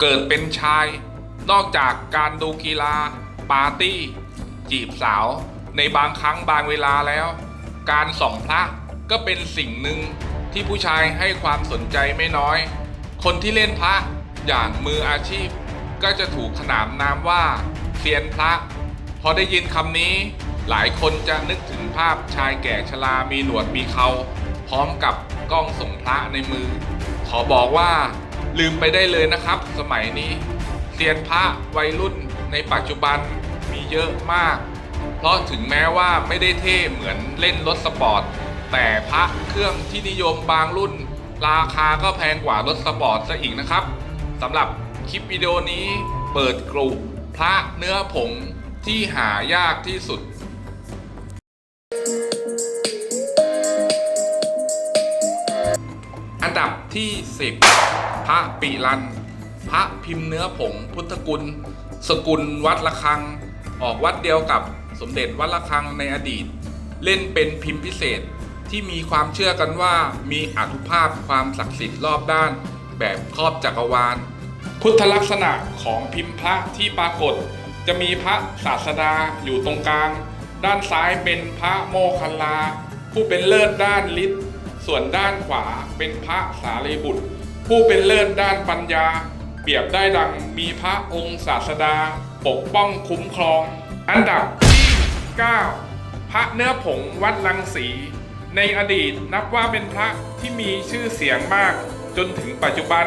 เกิดเป็นชาย นอกจากการดูกีฬา ปาร์ตี้ จีบสาว ในบางครั้งบางเวลาแล้ว การส่องพระก็เป็นสิ่งหนึ่งที่ผู้ชายให้ความสนใจไม่น้อย คนที่เล่นพระอย่างมืออาชีพ ก็จะถูกขนามนามว่าเซียนพระ พอได้ยินคำนี้ หลายคนจะนึกถึงภาพชายแก่ชรามีหนวดมีเขา พร้อมกับกล้องส่งพระในมือ ขอบอกว่า ลืมไปได้เลยนะครับ สมัยนี้เซียนพระวัยรุ่นในปัจจุบันมีเยอะมาก เพราะถึงแม้ว่าไม่ได้เท่เหมือนเล่นรถสปอร์ต แต่พระเครื่องที่นิยมบางรุ่น ราคาก็แพงกว่ารถสปอร์ตซะอีกนะครับสำหรับคลิปวิดีโอนี้เปิดกลุ่มพระเนื้อผงที่หายากที่สุดอันดับที่ 10 ระปิรัน พระพิมพ์เนื้อผงพุทธกุล สกุลวัดละคัง ออกวัดเดียวกับสมเด็จวัดละคังในอดีต เล่นเป็นพิมพ์พิเศษที่มีความเชื่อกันว่ามีอนุภาพความศักดิ์สิทธิ์รอบด้าน แบบครอบจักรวาล พุทธลักษณะของพิมพ์พระที่ปรากฏ จะมีพระศาสดาอยู่ตรงกลาง ด้านซ้ายเป็นพระโมคคัลลา ผู้เป็นเลิศด้านฤทธิ์ส่วนด้านขวาเป็นพระสารีบุตร ผู้เป็นเลิศด้านปัญญา เปรียบได้ดังมีพระองค์ศาสดา ปกป้องคุ้มครอง อันดับที่ 9 พระเนื้อผงวัดลังสี ในอดีตนับว่าเป็นพระที่มีชื่อเสียงมาก จนถึงปัจจุบัน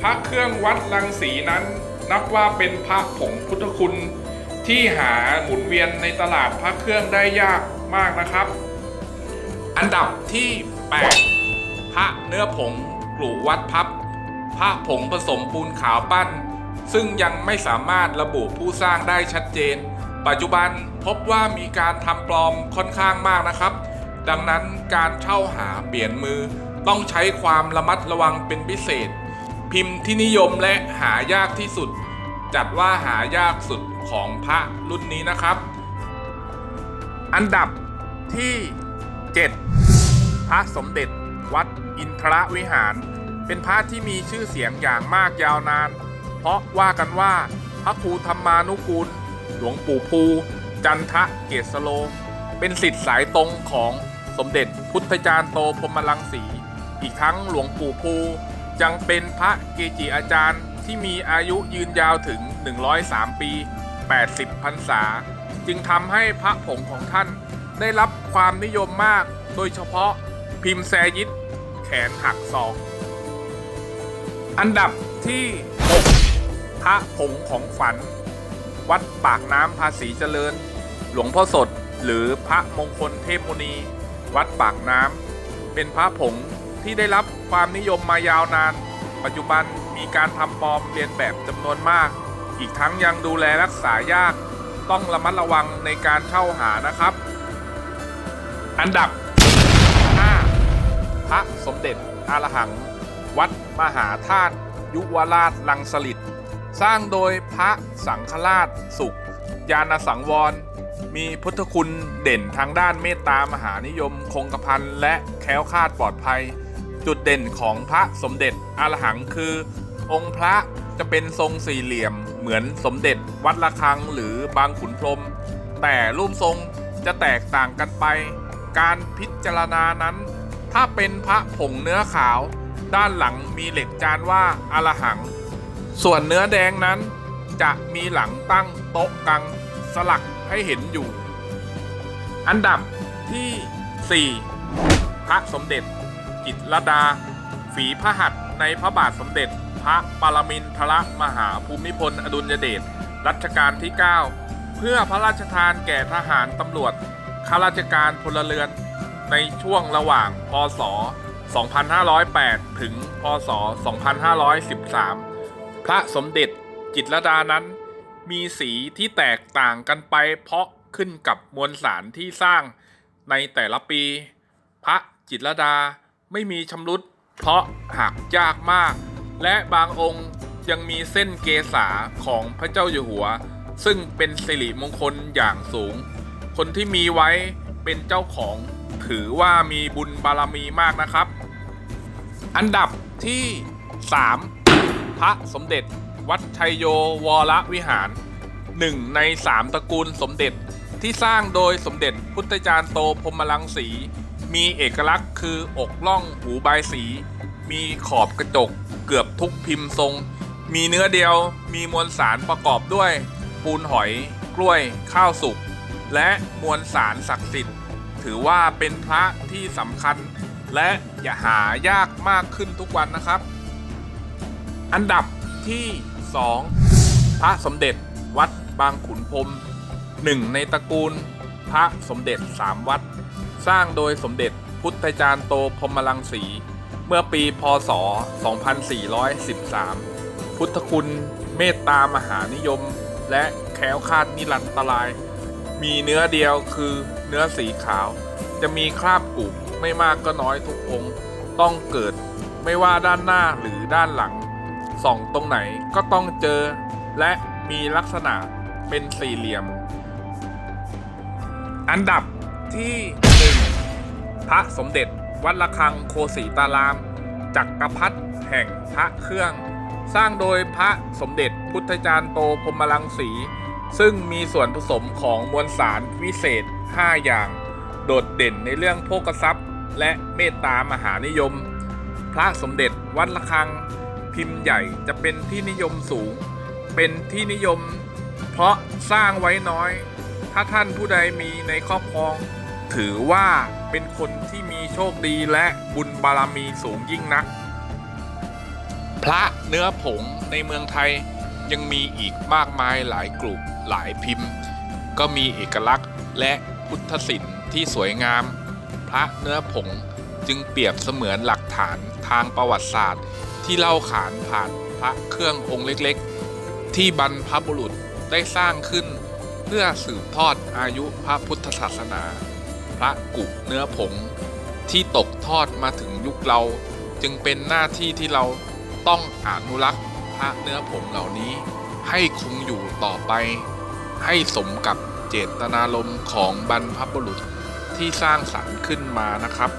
พระเครื่องวัดลังสีนั้น นับว่าเป็นพระผงพุทธคุณ ที่หาหมุนเวียนในตลาดพระเครื่องได้ยากมากนะครับ อันดับที่ 8 พระเนื้อผง กลุ่วัดพับพระผงผสมปูนขาวปั้น ซึ่งยังไม่สามารถระบุผู้สร้างได้ชัดเจน ปัจจุบันพบว่ามีการทำปลอมค่อนข้างมากนะครับ ดังนั้นการเช่าหาเปลี่ยนมือต้องใช้ความระมัดระวังเป็นพิเศษ พิมพ์ที่นิยมและหายากที่สุด จัดว่าหายากสุดของพระรุ่นนี้นะครับ อันดับที่ 7 พระสมเด็จ วัดอินทรวิหาร เป็นพระที่มีชื่อเสียงอย่างมากยาวนาน เพราะว่ากันว่าพระครูธรรมานุกูล หลวงปู่ภู จันทะเกษโล เป็นสิทธิ์สายตรงของสมเด็จพุทธจารย์โตพรมลังสี อีกทั้งหลวงปู่ภูยังเป็นพระเกจิอาจารย์ที่มีอายุยืนยาวถึง 103 ปี 80 พรรษา จึงทำให้พระผงของท่านได้รับความนิยมมาก โดยเฉพาะ พิมพ์แซยิดแขนหักศอก อันดับที่ 6 พระผงของฝัน วัดปากน้ำภาษีเจริญ หลวงพ่อสด หรือพระมงคลเทพมุนี วัดปากน้ำเป็นพระผงที่ได้รับความนิยมมายาวนาน ปัจจุบันมีการทำปลอมเรียนแบบจำนวนมาก อีกทั้งยังดูแลรักษายาก ต้องระมัดระวังในการเช่าหานะครับ อันดับ พระสมเด็จอรหัง วัดมหาธาตุยุวราชลังสลิดสร้างโดยพระสังฆราชสุข ยานสังวร มีพุทธคุณเด่นทางด้านเมตตามหานิยม คงกระพันและแคล้วคลาดปลอดภัย จุดเด่นของพระสมเด็จอรหังคือ องค์พระจะเป็นทรงสี่เหลี่ยมเหมือนสมเด็จวัดระฆังหรือบางขุนพรหมแต่รูปทรงจะแตกต่างกันไป การพิจารณานั้น ถ้าเป็นพระผงเนื้อขาว ด้านหลังมีเหล็กจานว่าอรหัง ส่วนเนื้อแดงนั้น จะมีหลังตั้งโต๊ะกังสลักให้เห็นอยู่ อันดับที่ 4 พระสมเด็จจิตรดา ฝีพระหัตถ์ในพระบาทสมเด็จ พระปรมินทรมหาภูมิพลอดุลยเดชรัชกาลที่ 9 เพื่อพระราชทานแก่ทหารตำรวจข้าราชการพลเรือน ในช่วงระหว่าง พศ 2508 ถึง พศ 2513 พระสมเด็จจิตรดานั้น มีสีที่แตกต่างกันไปเพราะขึ้นกับมวลสารที่สร้างในแต่ละปี พระจิตรดาไม่มีชำรุดเพราะหักยากมาก และบางองค์ยังมีเส้นเกษาของพระเจ้าอยู่หัว ซึ่งเป็นสิริมงคลอย่างสูง คนที่มีไว้เป็นเจ้าของ ถือว่ามีบุญบารมีมากนะครับ อันดับที่ 3 พระสมเด็จ วัดชัยโยวรวิหารหนึ่งในสามตระกูลสมเด็จที่สร้างโดยสมเด็จพุทธจารย์โตพรมลังสี มีเอกลักษณ์คืออกล่องหูใบสี มีขอบกระจกเกือบทุกพิมพ์ทรง มีเนื้อเดียวมีมวลสารประกอบด้วย ปูนหอย กล้วย ข้าวสุก และมวลสารศักดิ์สิทธิ์ ถือว่าเป็นพระที่สำคัญ และอย่าหายากมากขึ้นทุกวันนะครับ อันดับที่ 2 พระสมเด็จวัดบางขุนพรมหนึ่งในตระกูลพระสมเด็จสามวัด สร้างโดยสมเด็จพุทธจารย์โตพรมลังสี เมื่อปีพศ 2413 พุทธคุณเมตตามหานิยม และแคล้วคลาดนิรันตราย มีเนื้อเดียวคือ เนื้อสีขาว จะมีคราบกุไม่มากก็น้อยทุกองค์ ต้องเกิดไม่ว่าด้านหน้าหรือด้านหลัง ส่องตรงไหนก็ต้องเจอ และมีลักษณะเป็นสี่เหลี่ยม อันดับที่หนึ่งพระสมเด็จวัดระฆังโคสีตาราม จักรพรรดิแห่งพระเครื่อง สร้างโดยพระสมเด็จพุทธจารย์โตพรมลังสี ซึ่งมีส่วนผสมของมวลสารวิเศษ 5 อย่าง โดดเด่นในเรื่องโภกทรัพย์ และเมตตามหานิยม พระสมเด็จวัดระฆัง พิมพ์ใหญ่จะเป็นที่นิยมสูง เป็นที่นิยม เพราะสร้างไว้น้อย ถ้าท่านผู้ใดมีในครอบครอง ถือว่าเป็นคนที่มีโชคดีและบุญบารมีสูงยิ่งนัก พระเนื้อผงในเมืองไทยยังมีอีกมากมายหลายกลุ่มหลายพิมพ์ ก็มีเอกลักษณ์และ พุทธศิลป์ที่สวยงาม พระเนื้อผงจึงเปรียบเสมือนหลักฐานทางประวัติศาสตร์ ที่เล่าขานผ่านพระเครื่ององค์เล็กๆ ที่บรรพบุรุษได้สร้างขึ้น เพื่อสืบทอดอายุพระพุทธศาสนา พระกุเนื้อผง ที่ตกทอดมาถึงยุคเรา จึงเป็นหน้าที่ที่เราต้องอนุรักษ์พระเนื้อผงเหล่านี้ ให้คงอยู่ต่อไป ให้สมกับ เจตนารมณ์ของบรรพบุรุษที่สร้างสรรค์ขึ้นมานะครับ